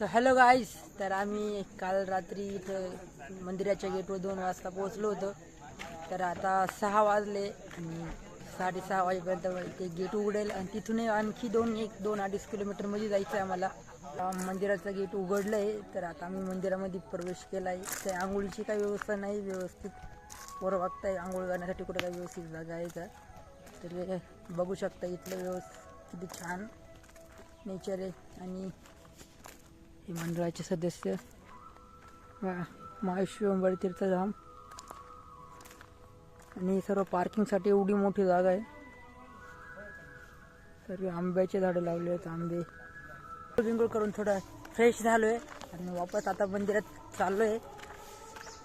तर हॅलो गाईस तर आम्ही काल रात्री इथं मंदिराच्या गेटवर दोन वाजता पोहोचलो होतो. तर आता सहा वाजले आणि साडेसहा वाजेपर्यंत ते गेट उघडेल आणि तिथून आणखी दोन एक दोन अडीच किलोमीटरमध्ये जायचं आहे आम्हाला. मंदिराचं गेट उघडलं आहे तर आता आम्ही मंदिरामध्ये प्रवेश केला आहे त्या आंघोळीची काही व्यवस्था नाही व्यवस्थित पोरं वागताय आंघोळ करण्यासाठी कुठं काही व्यवस्थित जागा आहे का? तर बघू शकता इथलं व्यवस्थित किती छान. नेचर आहे आणि हे मंडळाचे सदस्य. वा महाशिवंबरी तीर्थधाम. आणि सर्व पार्किंगसाठी एवढी मोठी जागा आहे. सर्व आंब्याचे झाडं लावले आहेत आंबे. बिंगोळ करून थोडं फ्रेश झालो आहे आणि वापस आता मंदिरात चाललो आहे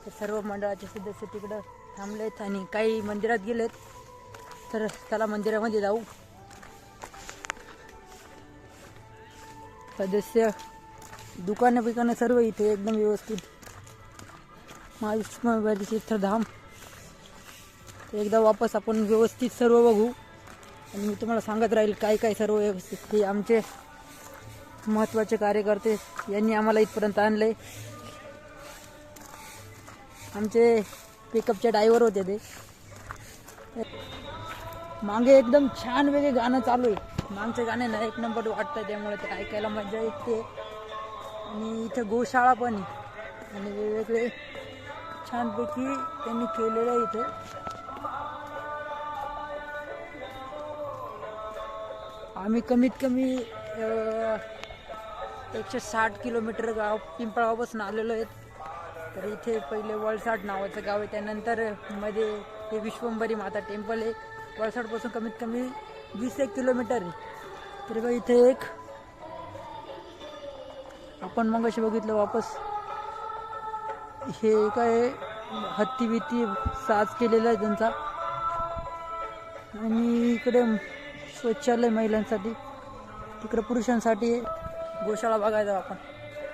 तर सर्व मंडळाचे सदस्य तिकडं थांबले आहेत आणि काही मंदिरात गेलेत. तर त्याला मंदिरामध्ये जाऊ. सदस्य दुकानं बिकानं सर्व इथे एकदम व्यवस्थित. महाविष्णू तीर्थधाम. एकदा वापस आपण व्यवस्थित सर्व बघू. आणि मी तुम्हाला सांगत राहील काय काय सर्व व्यवस्थित हे आमचे महत्त्वाचे कार्यकर्ते यांनी आम्हाला इथपर्यंत आणले आमचे पिकअपचे ड्रायव्हर होते ते. मागे एकदम छान वेगळे गाणं चालू आहे. मागचे गाणे ना एक नंबर वाटतं त्यामुळे ते ऐकायला मजा येते. आणि इथं गोशाळा पण आहे. आणि वेगवेगळे छानपैकी त्यांनी केलेलं आहे इथे. आम्ही कमीत कमी एकशे साठ किलोमीटर गाव पिंपळापासून आलेलो आहेत. तर इथे पहिले वळसाट नावाचं गाव आहे. त्यानंतरमध्ये हे विश्वंभरी माता टेम्पल आहे. वळसाडपासून कमीत कमी वीस एक किलोमीटर आहे. तर बघा इथे एक आपण मग असे बघितलं वापस. हे काय हत्ती बित्ती साज केलेला आहे त्यांचा. आणि इकडे शौचालय महिलांसाठी तिकडे पुरुषांसाठी गोशाळा बघायचा आपण.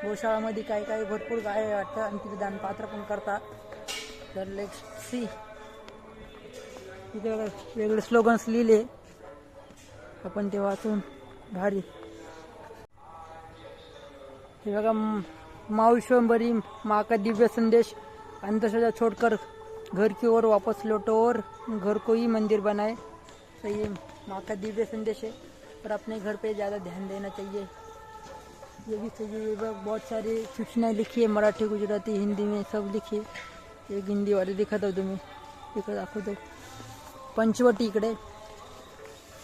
गोशाळामध्ये काही काही भरपूर गाय आहे वाटतं आणि तिथे दानपात्र पण करतात. तर लेट सी तिथे वेगळे स्लोगन्स लिहिले. आपण ते वाचून भारी. हे बघा माँ का दिव्य संदेश अंधश्रद्धा छोड़कर घर की ओर वापस लौटो और घर को ही मंदिर बनाए तो ये माँ का दिव्य संदेश है पर अपने घर पे ज़्यादा ध्यान देना चाहिए ये भी है बहुत सारी सूचनाएँ लिखी है मराठी गुजराती हिंदी में सब लिखी है एक हिंदी वाले दिखा दो तुम्हें इकडे दो पंचवटी इकडे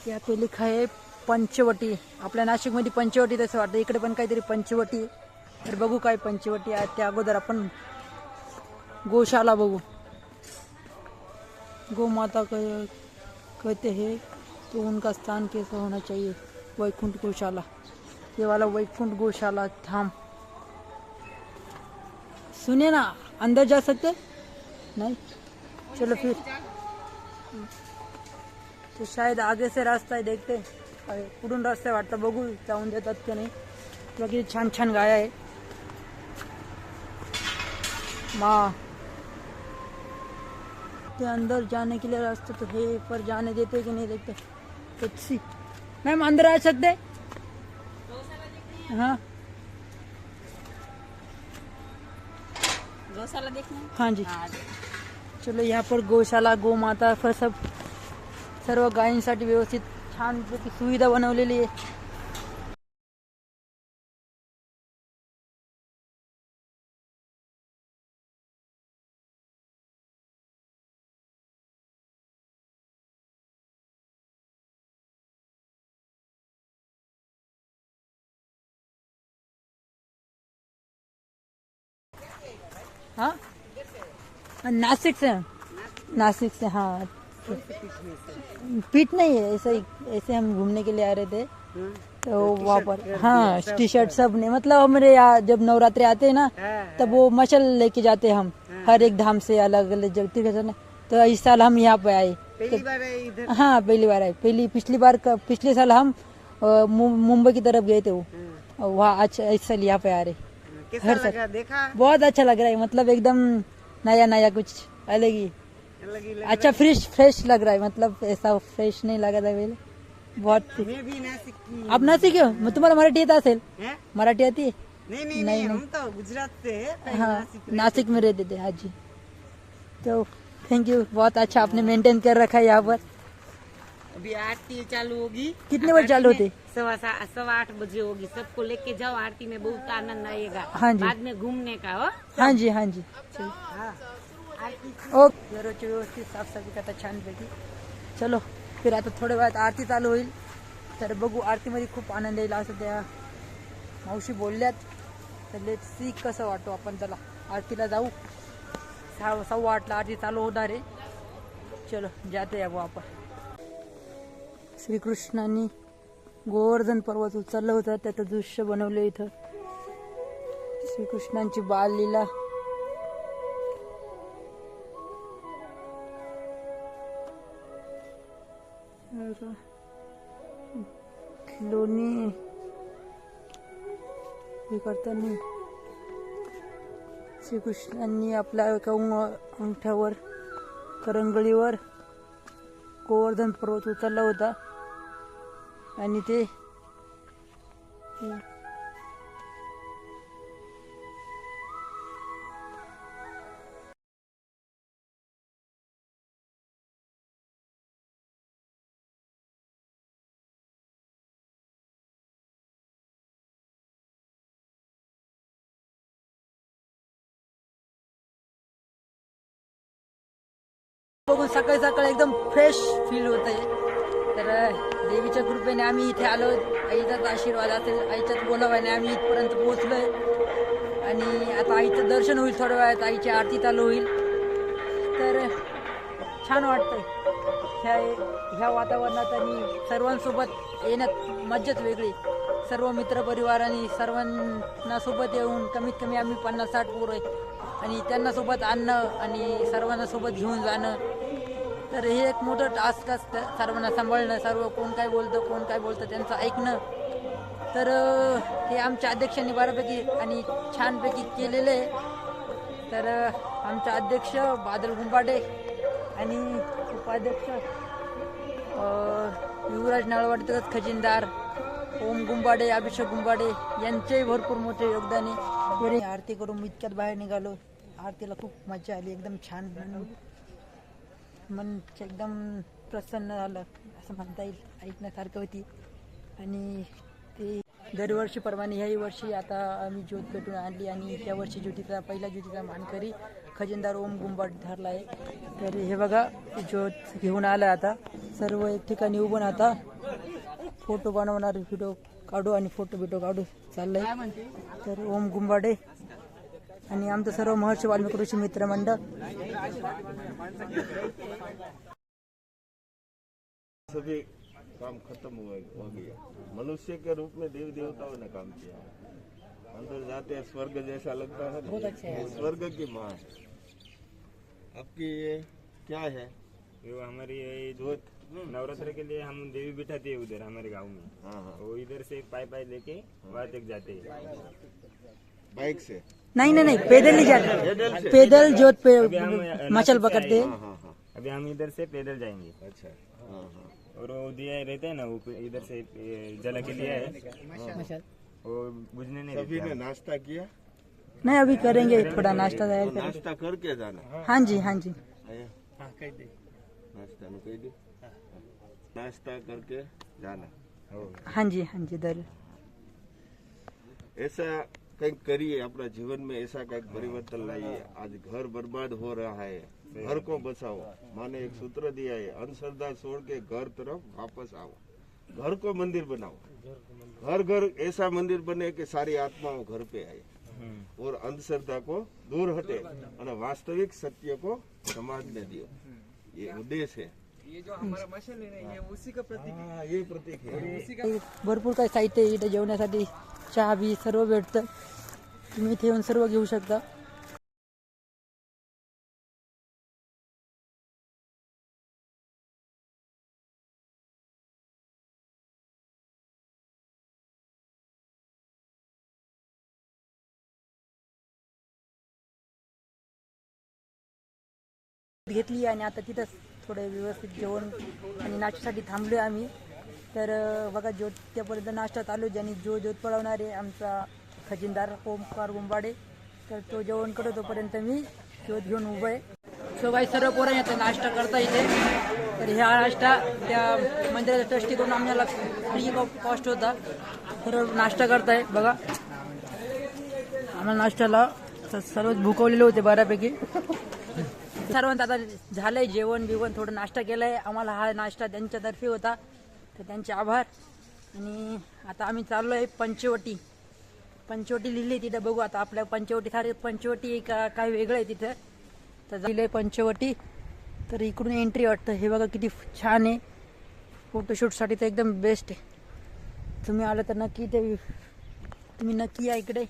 यहाँ पे लिखा है पंचवटी. आपल्या नाशिकमध्ये पंचवटी तसं वाटतं. इकडे पण काहीतरी पंचवटी. तर बघू काय पंचवटी आहे. त्या अगोदर आपण गोशाला बघू. गोमाता कहते हे. तो उनका स्थान कैसा होना चाहिए वैकुंठ गौशाला. ये वाला वैकुंठ गौशाला धाम. सुने ना अंदर जा सकते नहीं? चलो फिर. तो शायद आगे से रास्ता आहे देखते. हैं कुठून रस्ता आहे वाटतं बघू जाऊन देतात की नाही किंवा किती छान छान गाया आहे माँ के अंदर जाने के लिए रास्ता तो है पर जाने देते कि नहीं देते लेट्स सी मैम अंदर आ सकते हाँ गौशाला देखना हाँ जी हाँ चलो यहाँ पर गौशाला गो माता पर सब सर्व गायींसाठी व्यवस्थित छानपैकी सुविधा बनवलेली आहे. हाँ? हाँ, नासिक से नाशिक नासिक से हाँ. पीठ नहीं है ऐसे ही ऐसे हम घूमने के लिए आ रहे थे। तो वहाँ पर हाँ टी शर्ट सबने। मतलब हमारे यहाँ जब नवरात्रे आते हैं ना तब वो मशल लेके जाते हैं हम। हर एक धाम से अलग अलग जगह है ना तो इस साल हम यहाँ पे आए। पहली बार है इधर? हाँ पहली बार आए। पहली पिछली बार का- पिछले साल हम मुंबई की तरफ़ गए थे वो। वहाँ अच्छा इस साल यहाँ पे आ रहे। हर साल। देखा? बहुत अच्छा लग रहा है। मतलब एकदम नया नया कुछ अलग ही। लगी लग अच्छा फ्रेश फ्रेश लग रहा है मतलब ऐसा फ्रेश नहीं लगा था पहले। बहुत आप नाशिक हो? तुम्हारा मराठी आता असेल मराठी आती नहीं नहीं नहीं, नहीं हम तो गुजरात से है हाँ नासिक में रहते थे। हाँ जी। तो थैंक यू बहुत अच्छा आपने मेंटेन कर रखा है यहाँ पर। अभी आरती चालू होगी। कितने बजे चालू होती? है? सवा सवा आठ बजे होगी। सबको लेके जाओ आरती में बहुत आनंद आएगा। हाँ जी। बाद में घूमने का हो? हाँ जी हाँ जी। हाँ। ओके. दररोजची व्यवस्थित साफसफाई करता छानपैकी चलो फिर आता थोड्या वेळात आरती चालू होईल. तर बघू आरतीमध्ये खूप आनंद येईल असं त्या मावशी बोलल्यात. तर लेट सी कसं वाटतो आपण त्याला. आरतीला जाऊ. सहा सव्वा आठला आरती चालू होणार आहे. चलो जाते या आपण. श्रीकृष्णांनी गोवर्धन पर्वत उचललं होतं. त्याचं दृश्य बनवलं इथं. श्रीकृष्णांची बाललीला दोन्ही. हे करताना श्रीकृष्णांनी आपल्या एका उंग- अंगठ्यावर करंगळीवर गोवर्धन पर्वत उतरला होता. आणि ते सकाळी सकाळी एकदम फ्रेश फील होत आहे तर देवीच्या कृपेने आम्ही इथे आलो. आईचाच आशीर्वाद असेल आईच्याच बोलाव्याने आम्ही इथपर्यंत पोहोचलोय. आणि आता आईचं दर्शन होईल थोड्या वेळात आईची आरती चालू होईल. तर छान वाटतंय. ह्या ह्या वातावरणात आणि सर्वांसोबत येण्यात मज्जाच वेगळी. सर्व मित्रपरिवार आणि सर्वांना सोबत येऊन कमीत कमी आम्ही पन्नास साठ पोरं आणि त्यांना सोबत आणणं आणि सर्वांना सोबत घेऊन जाणं तर हे एक मोठं टास्क असतं. सर्वांना सांभाळणं सर्व कोण काय बोलतं कोण काय बोलतं त्यांचं ऐकणं. तर हे आमच्या अध्यक्षांनी बऱ्यापैकी आणि छानपैकी केलेलं आहे. तर आमचा अध्यक्ष बादल गुंबाडे आणि उपाध्यक्ष युवराज नळवाडे खजिनदार ओम गुंबाडे अभिषेक गुंबाडे यांचेही भरपूर मोठे योगदान आहे. आरती करून इतक्यात बाहेर निघालो. आरतीला खूप मजा आली. एकदम छान. मन एकदम प्रसन्न झालं असं म्हणता येईल ऐकण्यासारखं होती. आणि ते दरवर्षीप्रमाणे ह्याही वर्षी आता आम्ही ज्योत पेटून आणली आणि त्या वर्षी ज्योतीचा पहिला ज्योतीचा मानकरी खजिनदार ओम गुंबाट धरला आहे तर हे बघा ज्योत घेऊन आलं आता. सर्व एक ठिकाणी उभं आता फोटो बनवणार व्हिडिओ काढू आणि फोटो बिटो काढू चाललंय. तर ओम गुंबाडे आणि आमचं सर्व महर्षी वाल्मिकी ऋषी मित्रमंडळ. सभी काम खत्म हो गया। मनुष्य के रूप में देवी देवताओं ने काम किया अंदर जाते हैं स्वर्ग जैसा लगता है बहुत अच्छा है। स्वर्ग की माँ है। आपकी ये क्या है? वो हमारी ये जोत नवरात्र के लिए हम देवी बिठाते हैं उधर हमारे गाँव में। हाँ हाँ। वो इधर से पाई पाई लेके वहाँ तक जाते हैं। बाइक से? नहीं नहीं नहीं पैदल नहीं जाते। पैदल जोत पे मचल पकड़ते। हैं हाँ हाँ अभी हम इधर से पैदल जाएँगे। अच्छा। और वो दिया रहता है ना वो इधर से जला के लिया है। वो बुझने नहीं सभी ने नाश्ता किया? नहीं अभी करेंगे थोड़ा नाश्ता तैयार तो नाश्ता करके जाना। हाँ जी हाँ जी। आया। नाश्ता नु कही दे। नाश्ता करके जाना। हाँ जी हाँ जी दर। ऐसा કંઈક કરીએ આપણા જીવનમાં ऐसा કંઈક परिवर्तन लाइए आज घर बर्बाद हो रहा है घर को बचाओ माने एक सूत्र दिया है अंधश्रद्धा छोड़ के घर तरफ वापस आओ घर को मंदिर बनाओ घर घर ऐसा मंदिर बने कि सारी आत्माओं घर पे आए और अंधश्रद्धा को दूर हटे અને વાસ્તવિક સત્ય को समाज में दियो ये उद्देश्य है ये जो हमारा मशाल है ये उसी का प्रतीक है। ये प्रतीक है। भरपूर काही साहित्य आहे इथे जेवण्यासाठी. चहा बी सर्व भेटतं. तुम्ही इथे येऊन सर्व घेऊ शकता. घेतली आणि आता तिथंच थोडं व्यवस्थित जेवण आणि नाश्त्यासाठी थांबलोय आम्ही. तर बघा ज्योत त्यापर्यंत नाश्ता चालू ज्यांनी जो ज्योत पळवणारे आमचा खजिनदार ओमकार गुंबाडे. तर तो जेवण करतो तोपर्यंत मी शोध घेऊन उभं आहे. सोबाई सर्व पोरं येतं नाश्ता करता इथे. तर ह्या नाश्ता त्या मंदिराच्या ट्रस्टीकडून आम्हाला फ्री कॉस्ट होता. तर नाश्ता करताय बघा. आम्हाला नाश्त्याला सर्वच भुकवलेले होते बऱ्यापैकी. सर्वांत आता झालंय जेवण बिवण थोडं नाश्ता केलाय. आम्हाला हा नाश्ता त्यांच्यातर्फे होता. तर त्यांचे आभार. आणि आता आम्ही चाललो आहे पंचवटी. पंचवटी लिहिली तिथं बघू आता आपल्या पंचवटी सारे पंचवटी का काय वेगळं आहे तिथं. तर लिहिलंय पंचवटी. तर इकडून एंट्री वाटतं. हे बघा किती छान आहे. फोटोशूटसाठी तर एकदम बेस्ट आहे. तुम्ही आलं तर नक्की ते तुम्ही नक्की या इकडे.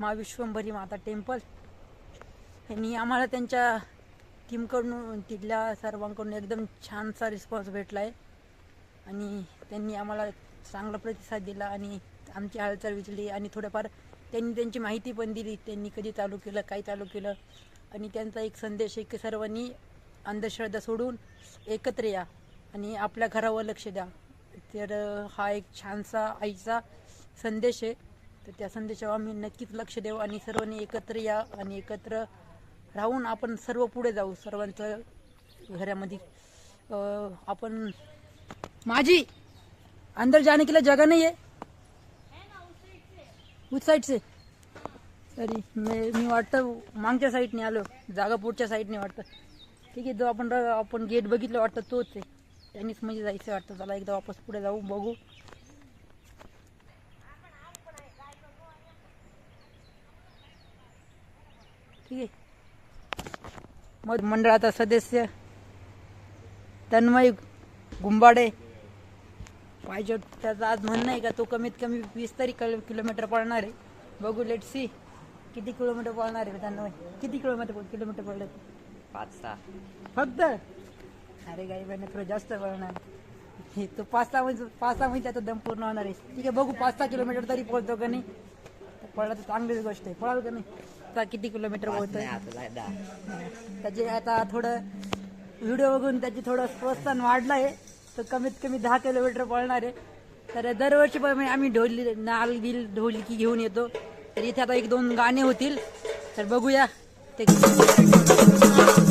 महाविश्वंभरी माता टेम्पल. आणि आम्हाला त्यांच्या टीमकडून तिथल्या सर्वांकडून एकदम छानसा रिस्पॉन्स भेटला आहे आणि त्यांनी आम्हाला चांगला प्रतिसाद दिला आणि आमची हालचाल विचली आणि थोडंफार त्यांनी त्यांची माहिती पण दिली त्यांनी कधी चालू केलं काय चालू केलं. आणि त्यांचा एक संदेश आहे की सर्वांनी अंधश्रद्धा सोडून एकत्र या आणि आपल्या घरावर लक्ष द्या. तर हा एक छानसा आईचा संदेश आहे. तर त्या संदेशावर आम्ही नक्कीच लक्ष देऊ आणि सर्वांनी एकत्र या आणि एकत्र राहून आपण सर्व पुढे जाऊ सर्वांच्या घरामध्ये. आपण माझी अंदर जाने के लिए जगह नहीं है उस साइड से तरी मी मी वाटतं मागच्या साईडने आलो जागा पुढच्या साईडने वाटतं. ठीक आहे जो आपण आपण गेट बघितलं वाटतं तोच आहे. त्यांनीच म्हणजे जायचं वाटतं चला एकदा वापस पुढे जाऊ बघू ठीक आहे मग मंडळाचा सदस्य तन्मय गुंबाडे. पाहिजे त्याचं आज म्हणणं आहे का तो कमीत कमी वीस तरी किलो किलोमीटर पळणार आहे. बघू लेट सी किती किलोमीटर पळणार आहे तन्मय? किती किलोमीटर किलोमीटर पडले पाच सहा. फक्त? अरे गाई बहिणी थोडं जास्त पळणार. हे तो पाच सहा म्हणजे पाच सहा म्हणजे त्याचा दम पूर्ण होणार आहे. ठीक आहे बघू पाच सहा किलोमीटर तरी पळतो का नाही? पळला तर चांगलीच गोष्ट आहे. पळाल का नाही? आता किती किलोमीटर पोहोचतोय त्याचे आता थोडं व्हिडिओ बघून त्याचे थोडं प्रोत्साहन वाढलं आहे तर कमीत कमी दहा किलोमीटर पळणार आहे. तर दरवर्षी पण आम्ही ढोली नाल बिल ढोलकी घेऊन येतो. तर इथे आता एक दोन गाणे होतील. तर बघूया. ते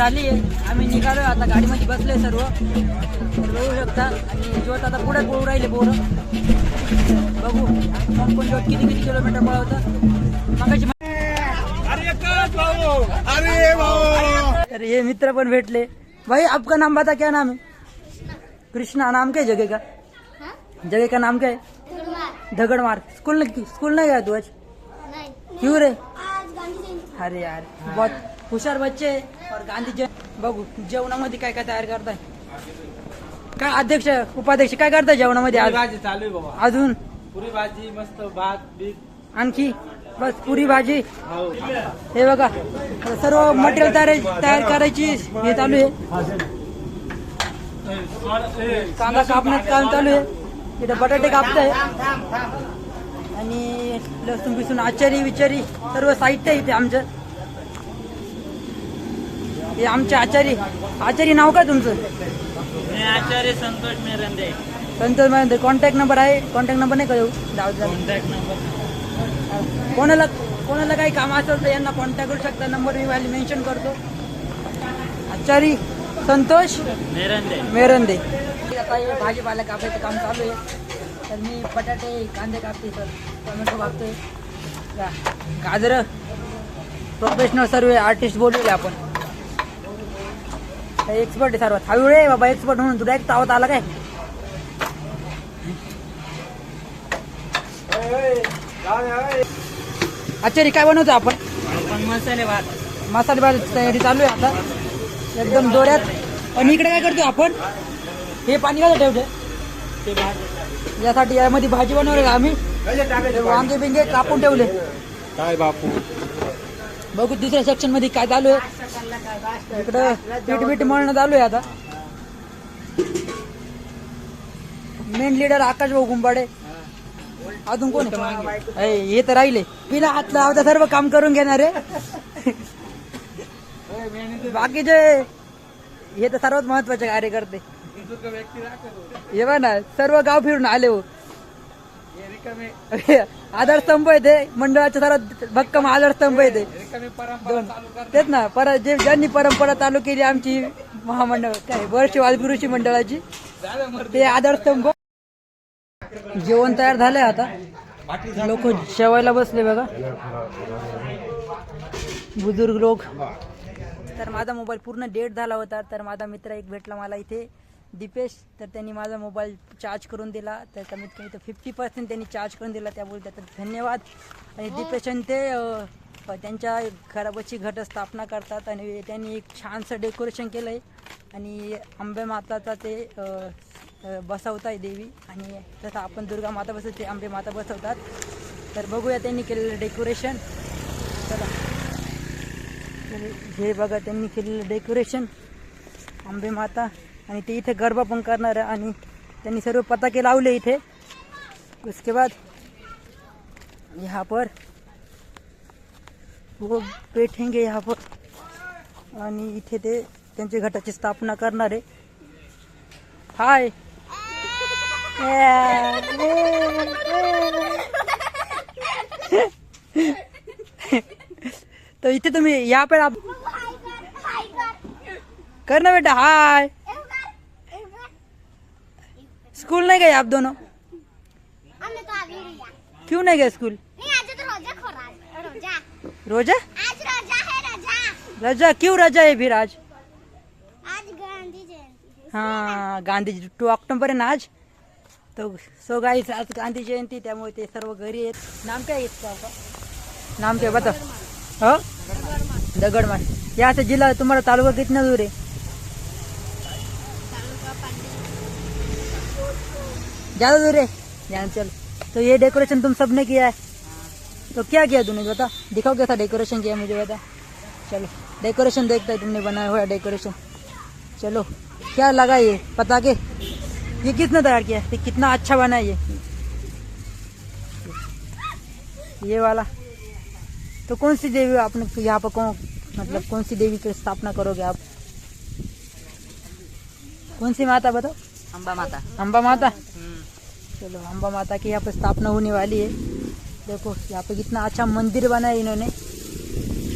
झाली आम्ही निघालोय. आता गाडीमध्ये बसलोय सर्व. तर बघू शकता. आणि ज्योत आता पुढे पळू राहिले पोरं. बघू. कोण कोण ज्योत किती किती किलोमीटर पळवतं. तर ये मित्र पण भेटले. भाई आपका नाम बता क्या नाम है? कृष्णा नाम क्या है जगह का? जगह का नाम क्या? है दगड़ मार स्कूल नहीं स्कूल नहीं गया तू आज? क्यों रे? अरे यार बहुत हुशार बच्चे आहे. और गांधी जय बघू जेवणामध्ये काय काय तयार करताय? काय अध्यक्ष उपाध्यक्ष काय करताय जेवणामध्ये आज? भाजी चालू आहे बाबा. अजून? पुरी भाजी मस्त भात बीत आणखी? बस पुरी भाजी? हो. हे बघा सर्व मटेरियल तयार तयार करायची हे चालू आहे. कांदा कापण्यात काम चालू आहे. इथं बटाटे कापताय. आणि लसूण बिसून आचारी विचारी सर्व साहित्य आहे इथे आमचं. हे आमचे आचारी आचारी नाव काय तुमचं? मी आचार्य संतोष मेरंदे. संतोष कॉन्टॅक्ट नंबर आहे. कॉन्टॅक्ट नंबर नाही का. कॉन्टॅक्ट नंबर कोणाला कोणाला काही काम असेल तर यांना कॉन्टॅक्ट करू शकता. नंबर मी वाली मेन्शन करतो. आचारी संतोष मेरंदे. मेरंदे. भाजीपाला कापायचं काम चालू आहे. तर मी बटाटे कांदे कापते सर टोमॅटो कापतोय गाजरं. प्रोफेशनल सर्व आर्टिस्ट बोलवले आपण. एक्सपर्ट आहे सर्व हळूळ आहे बाबा एक्सपर्ट म्हणून तुला एक तावत आला काय? आचारी काय बनवतो आपण? मसाले भात. मसाले भात तयारी चालू आहे आता. एकदम जोऱ्यात आणि इकडे काय करतो आपण? हे पाणी काय ठेवते? यासाठी यामध्ये भाजी बनवली का आम्ही. वांगे बिंगे कापून ठेवले. काय बापू? बघू दुसऱ्या सेक्शनमध्ये काय चालू आहे. इकडं पीठ बीट मळणं चालू आहे आता. मेन लीडर आकाश भाऊ गुंबाडे. अजून कोण हे तर राहिले. बिना हात लावता सर्व काम करून घेणार. आहे बाकीचे हे तर सर्वात महत्त्वाचे कार्यकर्ते. हे बघ ना सर्व गाव फिरून आले हो. आधारस्तंभ आहे ते मंडळाचे सर्वात भक्कम आधारस्तंभ आहे ते दोन. तेच ना पर जे ज्यांनी परंपरा चालू केली आमची महामंडळ काय वर्ष वालगुरुची मंडळाची ते आधारस्तंभ जेवण तयार झालंय आता. लोक जेवायला बसले बघा. बुजुर्ग लोक. तर माझा मोबाईल पूर्ण डेट झाला होता तर माझा मित्र एक भेटला मला इथे. दीपेश तर त्यांनी माझा मोबाईल चार्ज करून दिला. तर कमीत कमी तर फिफ्टी पर्सेंट त्यांनी चार्ज करून दिला. त्यामुळे त्याचा धन्यवाद. आणि दीपेश आणि ते त्यांच्या घरापाशी घटस्थापना करतात. आणि त्यांनी एक छानसं डेकोरेशन केलं आहे आणि आंबे माताचा ते बसवत आहे देवी. आणि तसं आपण दुर्गा माता बसवतो ते आंबे माता बसवतात. तर बघूया त्यांनी केलेलं डेकोरेशन चला. हे बघा त्यांनी केलेलं डेकोरेशन आंबे माता. आणि ते इथे गरबा पण करणार आहे आणि त्यांनी सर्व पताके लावले इथे. उसके बाद यहाँ पर वो बैठेंगे यहाँ पर. आणि इथे ते त्यांच्या घटाची स्थापना करणार आहे. हाय. तो इथे तुम्ही पर आप कर ना बेटा हाय. स्कूल नहीं गए आप दोनों? हमने तो अभी लिया। क्यों नहीं गए स्कूल? नहीं आज तो रोजा रोजा। रोजा? आज रोजा है रोजा। रजा? क्यों रजा है फिर आज? आज गांधी जयंती है। गांधी टू ऑक्टोबर आहे ना आज? तो सो गाईस आज गांधी जयंती त्यामुळे ते सर्व घरी आहेत. नाम क्या इसका आपका नाम क्या बता. हो? दगडमान यहाँ से जिला तुम्हारा तालुका कितना दूर है ज़्यादा दूर है? यहाँ चलो। तो ये डेकोरेशन तुम सबने किया है। तो क्या किया तूने बता? दिखाओ कैसा डेकोरेशन किया मुझे बता। चलो डेकोरेशन देखता है तुमने बनाया हुआ डेकोरेशन चलो क्या लगा ये? पता के? ये किसने तैयार किया? ये कितना अच्छा बना है ये। ये वाला। तो कौन सी देवी आपने यहाँ पर कौन मतलब कौन सी देवी की स्थापना करोगे आप? कौन सी माता बताओ? अम्बा माता। अम्बा माता? चलो अम्बा माता की यहाँ पर स्थापना होने वाली है। देखो, यहाँ पे कितना अच्छा मंदिर बना है इन्होंने।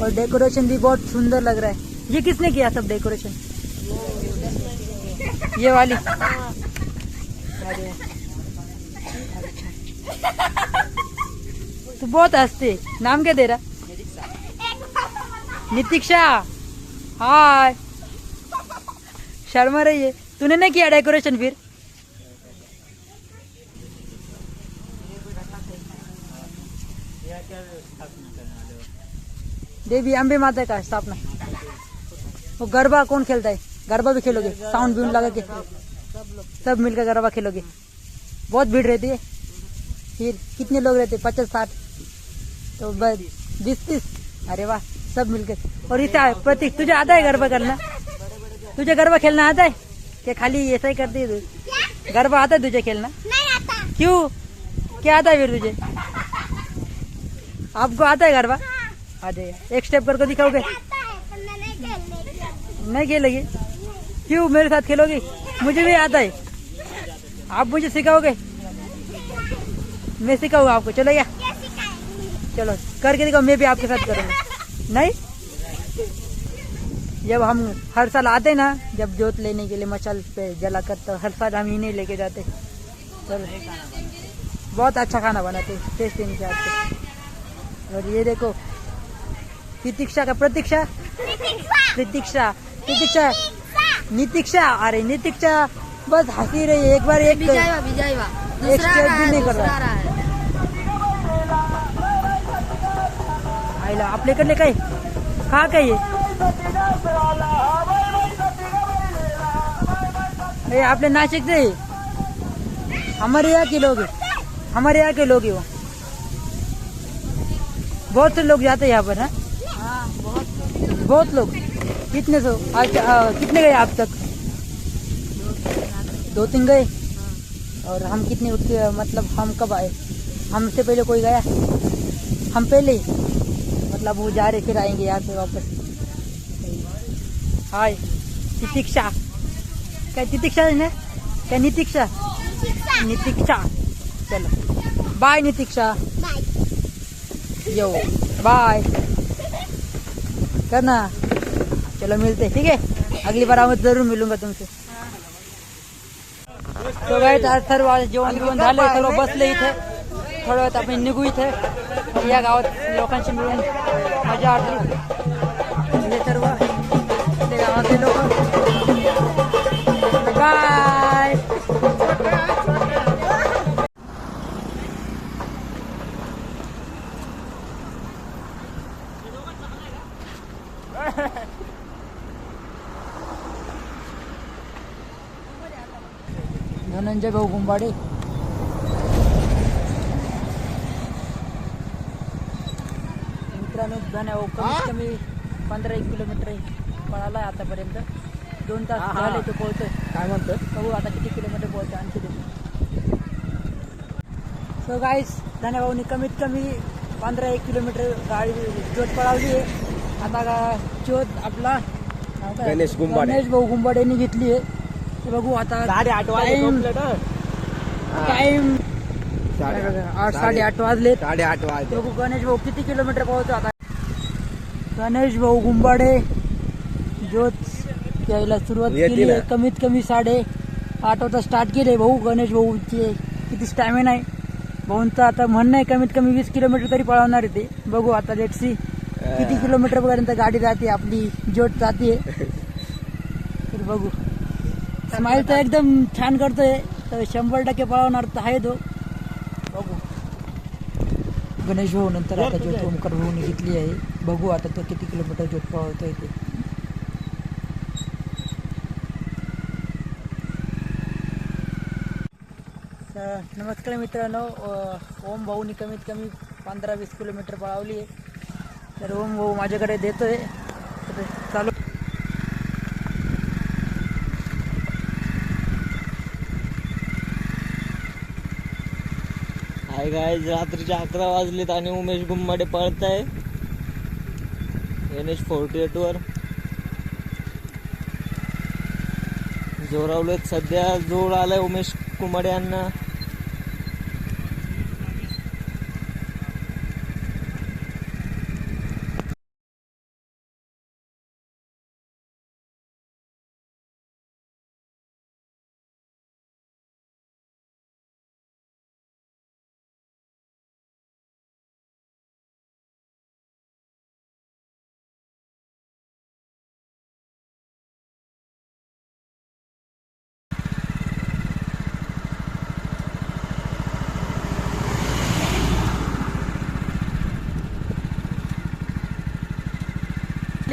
और डेकोरेशन भी बहुत सुंदर लग रहा है। ये किसने किया सब डेकोरेशन ये वाली। तू बहुत हँसते नाम क्या दे रहा? नितिक्षा। हाय। शर्मा रही है। तूने नहीं किया डेकोरेशन फिर? देवी अम्बे माता का स्थापना। वो गरबा कौन खेलता है? गरबा भी खेलोगे? साउंड भी लगा के सब मिलकर गरबा खेलोगे। बहुत भीड़ रहती है। फिर कितने लोग रहते हैं? पचास साठ। तो बस बीस तीस। अरे वाह सब मिलकर। और इसे प्रतीक तुझे आता है गरबा करना? तुझे गरबा खेलना आता है? क्या खाली ऐसा ही करती है गरबा आता है तुझे खेलना? नहीं आता। क्यों? क्या आता है फिर तुझे? आपको आता है गरबा आ जाइए एक स्टेप करके दिखाओगे? नहीं की खेलोगे? क्यों? मेरे साथ खेलोगे? मुझे भी आता है। आप मुझे सिखाओगे? मैं सिखाऊँगा आपको। चलो या। चलो, करके देखो मैं भी आपके साथ करूँगा। नहीं? जब हम हर साल आते ना, जब जोत लेने के लिए मचाल पे जला कर तो हर साल हम इन्हें लेके जाते चलो। बहुत अच्छा खाना बनाते टेस्ट इनके हाथ से और ये देखो प्रतीक्षा का प्रतीक्षा। प्रतीक्षा प्रतीक्षा नितीक्षा अरे नितीक्षा बस हँसी रही है एक बार एक एक स्टेप भी नहीं कर रहा। आईला आपल्याकडले काय खा काय? ये आपले नाशिक से हमारे यहाँ के लोग हमारे यहाँ के लोग ही वो। बहुत से लोग जाते हैं यहाँ पर हाँ? बहुत लोग। कितने सौ आज आ, कितने गए आप तक? दो तीन गए? और हम कितने उसके मतलब हम कब आए? हमसे पहले कोई गया? हम पहले? ही मतलब वो जा रहे फिर आएँगे यहाँ से वापस। हाय तितिक्षा। क्या तितिक्षा आहे ना? क्या नितिक्षा? नितिक्षा। चलो। बाय नितिक्षा। यो बाय करना चलो मिलते ठीक है अगली बार मैं ज़रूर मिलूँगा तुमसे तो तर सर्व जेवण बिवण झालं सर्व बसले इथे थोड्या वेळात आपण निघू इथे या गावात लोकांशी मिळून मज़ा वाटली हे सर्व ते गावातले लोक बाय धनंजय भाऊ गुंबाडे मित्रांनो धन्यवाद कमीत कमी पंधरा एक किलोमीटर पळाला आहे आतापर्यंत. दोन तास झाले तो पोहोचतोय काय म्हणतोय? बघू आता किती किलोमीटर पोहोचतो आणखी ते सो गाईस धन्यभाऊनी कमीत कमी पंधरा एक किलोमीटर गाडी ज्योत पळावली आहे. आता ज्योत आपला? गणेश गुंबाडे. गणेश भाऊ गुंबाडेनी घेतली आहे. बघू आता टाइम टाइम आठ साडेआठ वाजले साडेआठ वाजले. बघू गणेश भाऊ किती किलोमीटर पोहोचतो आता? गणेश भाऊ गुंबाडे ज्योत यायला सुरुवात येतील केली आहे. ना. कमीत कमी साडे आठ वाजता स्टार्ट केले भाऊ गणेश भाऊचे. किती स्टॅमिना आहे. भाऊंचं आता म्हणणं आहे कमीत कमी वीस किलोमीटर तरी पळवणार आहे ते. बघू आता लेट सी किती किलोमीटर पर्यंत गाडी जाते आपली ज्योत जाते. तर बघू. स्माईल तर एकदम छान करतोय. तर शंभर टक्के पळवणार तर आहे तो. बघू. गणेश भाऊ नंतर आता ज्योत ओमकर भाऊने घेतली आहे. बघू आता तो किती किलोमीटर ज्योत पळवतोय ते. तर नमस्कार मित्रांनो ओम भाऊनी कमीत कमी पंधरा वीस किलोमीटर पळावली आहे. तर ओम भाऊ माझ्याकडे देतोय तर चालू काय रात्रीचे अकरा वाजलेत आणि उमेश गुम्माडे पळताय. एन एच फोर्टी एट वर. जोरावलेत सध्या. जोर आलाय उमेश कुमाडे यांना.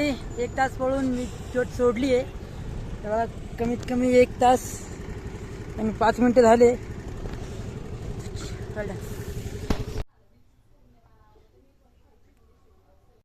आपली एक तास पळून मी चोट सोडली आहे तेव्हा कमीत कमी एक तास आणि पाच मिनटं झाले.